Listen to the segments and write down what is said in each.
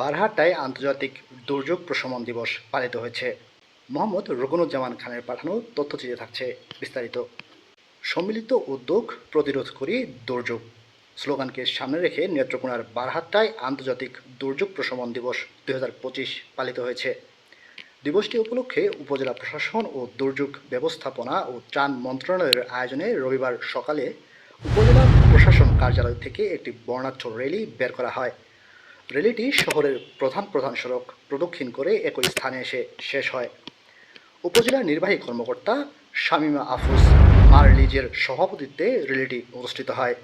বারহাট্টায় আন্তর্জাতিক দুর্যোগ প্রশমন দিবস পালিত হয়েছে। মোহাম্মদ রুকনুজ্জামান খানের পাঠানো তথ্যচিত্রে থাকছে বিস্তারিত। সম্মিলিত উদ্যোগ প্রতিরোধ করি দুর্যোগ। স্লোগানকে সামনে রেখে নেত্রকোনার বারহাট্টায় আন্তর্জাতিক দুর্যোগ প্রশমন দিবস দু হাজার পঁচিশ পালিত হয়েছে। দিবসটি উপলক্ষে উপজেলা প্রশাসন ও দুর্যোগ ব্যবস্থাপনা ও ত্রাণ মন্ত্রণালয়ের আয়োজনে রবিবার সকালে উপজেলা প্রশাসন কার্যালয় থেকে একটি বর্ণাঢ্য র্যালি বের করা হয়। র্যালিটি শহরের প্রধান প্রধান সড়ক প্রদক্ষিণ করে একই স্থানে এসে শেষ হয়। উপজেলা নির্বাহী কর্মকর্তা শামীমা আফরোজ মারলিজের সভাপতিত্বে রেলিটি অনুষ্ঠিত হয়।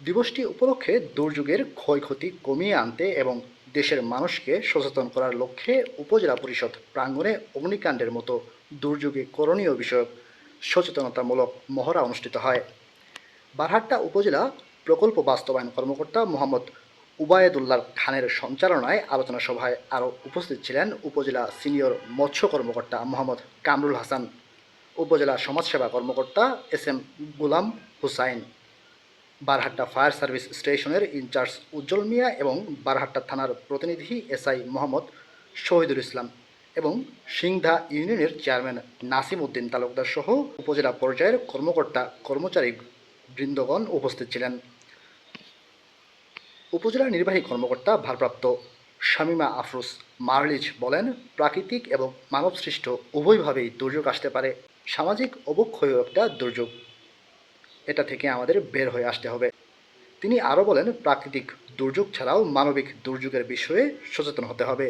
দিবসটি উপলক্ষে দুর্যোগের ক্ষয়ক্ষতি কমিয়ে আনতে এবং দেশের মানুষকে সচেতন করার লক্ষ্যে উপজেলা পরিষদ প্রাঙ্গণে অগ্নিকাণ্ডের মতো দুর্যোগে করণীয় বিষয়ক সচেতনতামূলক মহড়া অনুষ্ঠিত হয়। বারহাট্টা উপজেলা প্রকল্প বাস্তবায়ন কর্মকর্তা মোহাম্মদ উবায়েদুল্লাহ খানের সঞ্চালনায় আলোচনা সভায় আরও উপস্থিত ছিলেন উপজেলা সিনিয়র মৎস্য কর্মকর্তা মোহাম্মদ কামরুল হাসান, উপজেলা সমাজসেবা কর্মকর্তা S M Gulam Hussain, Barhatta fire service স্টেশনের ইনচার্জ উজ্জ্বল মিয়া এবং বারহাট্টা থানার প্রতিনিধি এসআই মোহাম্মদ শহীদুল ইসলাম এবং সিংধা ইউনিয়নের চেয়ারম্যান নাসিম উদ্দিন তালুকদার সহ উপজেলা পর্যায়ের কর্মকর্তা কর্মচারী বৃন্দগণ উপস্থিত ছিলেন। উপজেলা নির্বাহী কর্মকর্তা ভারপ্রাপ্ত শামীমা আফরোজ মার্লিজ বলেন, প্রাকৃতিক এবং মানবসৃষ্ট উভয়ভাবেই দুর্যোগ আসতে পারে। সামাজিক অবক্ষয় একটা দুর্যোগ। এটা থেকে আমাদের বের হয়ে আসতে হবে। তিনি আরও বলেন, প্রাকৃতিক দুর্যোগ ছাড়াও মানবিক দুর্যোগের বিষয়ে সচেতন হতে হবে।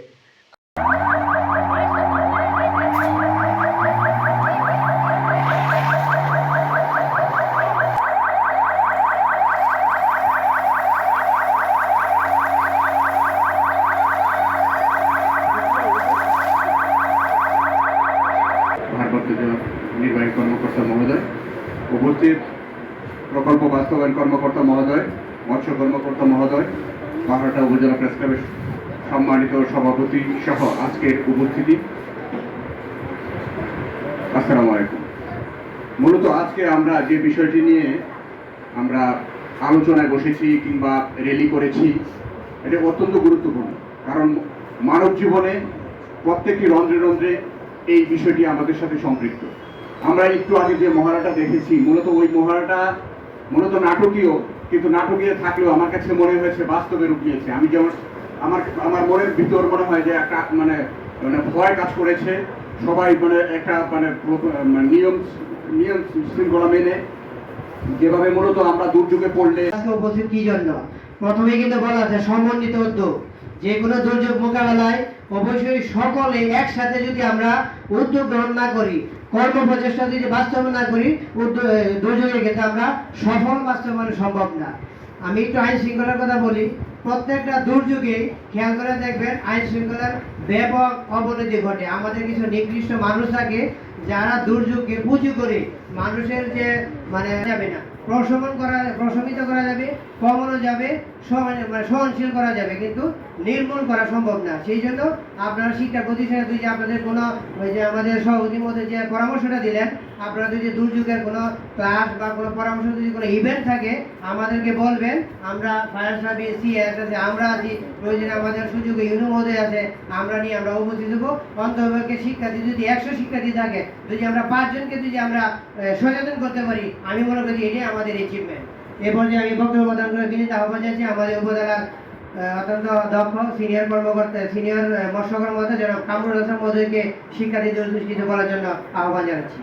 ভারপ্রাপ্ত জেলা নির্বাহী কর্মকর্তা মহোদয়, উপস্থিত প্রকল্প বাস্তবায়ন কর্মকর্তা মহোদয়, মৎস্য কর্মকর্তা মহোদয় পাহাড়টা উপজেলা প্রেস ক্লাবের সম্মানিত সভাপতি সহ আজকের উপস্থিতি। আসসালামু আলাইকুম। মূলত আজকে আমরা যে বিষয়টি নিয়ে আমরা আলোচনায় বসেছি কিংবা র্যালি করেছি, এটা অত্যন্ত গুরুত্বপূর্ণ। কারণ মানব জীবনে প্রত্যেকটি রন্ধ্রে রন্ধ্রে এই বিষয়টি আমাদের সাথে সম্পৃক্ত। আমরা একটু আগে যে মহারাটা দেখেছি, মূলত ওই মহারাটা মূলত নাটকীয়, কিন্তু নাটকীয় থাকলেও আমার কাছে মনে হয়েছে বাস্তবে রূপ নিয়েছে আমি যেমন আমার আমার মনের ভিতর মনে হয় যে একটা মানে মানে ভয় কাজ করেছে। সবাই মানে একটা মানে মানে নিয়ম নিয়ম শৃঙ্খলা মেনে যেভাবে মূলত আমরা দুর্যোগে পড়লে উপস্থিত কি জন্য? প্রথমে কিন্তু বলা আছে, সমন্বিত উদ্যোগ। যে কোনো দুর্যোগ মোকাবেলায় অবশ্যই সকলে একসাথে যদি আমরা উদ্যোগ গ্রহণ না করি, কর্ম প্রচেষ্টা যদি বাস্তবায়ন না করি দুর্যোগের ক্ষেত্রে আমরা সফল বাস্তবায়ন সম্ভব না। আমি একটু আইন শৃঙ্খলার কথা বলি, প্রত্যেকটা দুর্যোগে খেয়াল করে দেখবেন আইন শৃঙ্খলার ব্যাপক অবনতি ঘটে। আমাদের কিছু নিকৃষ্ট মানুষ থাকে, যারা দুর্যোগকে পুঁজি করে মানুষের যে মানে যাবে না। প্রশমন করা, প্রশমিত করা যাবে, কমানো যাবে মানে সহনশীল করা যাবে, কিন্তু নির্মূল করা সম্ভব না। সেই জন্য আপনারা শিক্ষা প্রতিষ্ঠানে যদি আপনাদের কোনো, ওই যে আমাদের সভাপতির মধ্যে যে পরামর্শটা দিলেন, আপনারা যদি দুর্যোগের কোনো ক্লাস বা কোনো পরামর্শ, যদি কোনো ইভেন্ট থাকে, আমাদেরকে বলবেন। আমরা ফায়ার সার্ভিস সিএস আছে, আমরা আছি, প্রয়োজনে আমাদের সুযোগ ইউনো মহোদয় আছে, আমরা নিয়ে আমরা উপস্থিত হব। অন্তর্ভুক্ত শিক্ষার্থী যদি একশো শিক্ষার্থী থাকে যদি আমরা পাঁচজনকে যদি আমরা সচেতন করতে পারি, আমি মনে করি এটাই আমাদের অ্যাচিভমেন্ট এ পর্যায়ে আমি বক্তব্য প্রদান করে বিনীত আহ্বান জানাচ্ছি আমাদের উপজেলার অত্যন্ত দক্ষ সিনিয়র কর্মকর্তা সিনিয়র মৎস্য কর্মকর্তা যেন কামরুল হাসান মধুকে শিক্ষার্থীদের কিছু বলার জন্য আহ্বান জানাচ্ছি।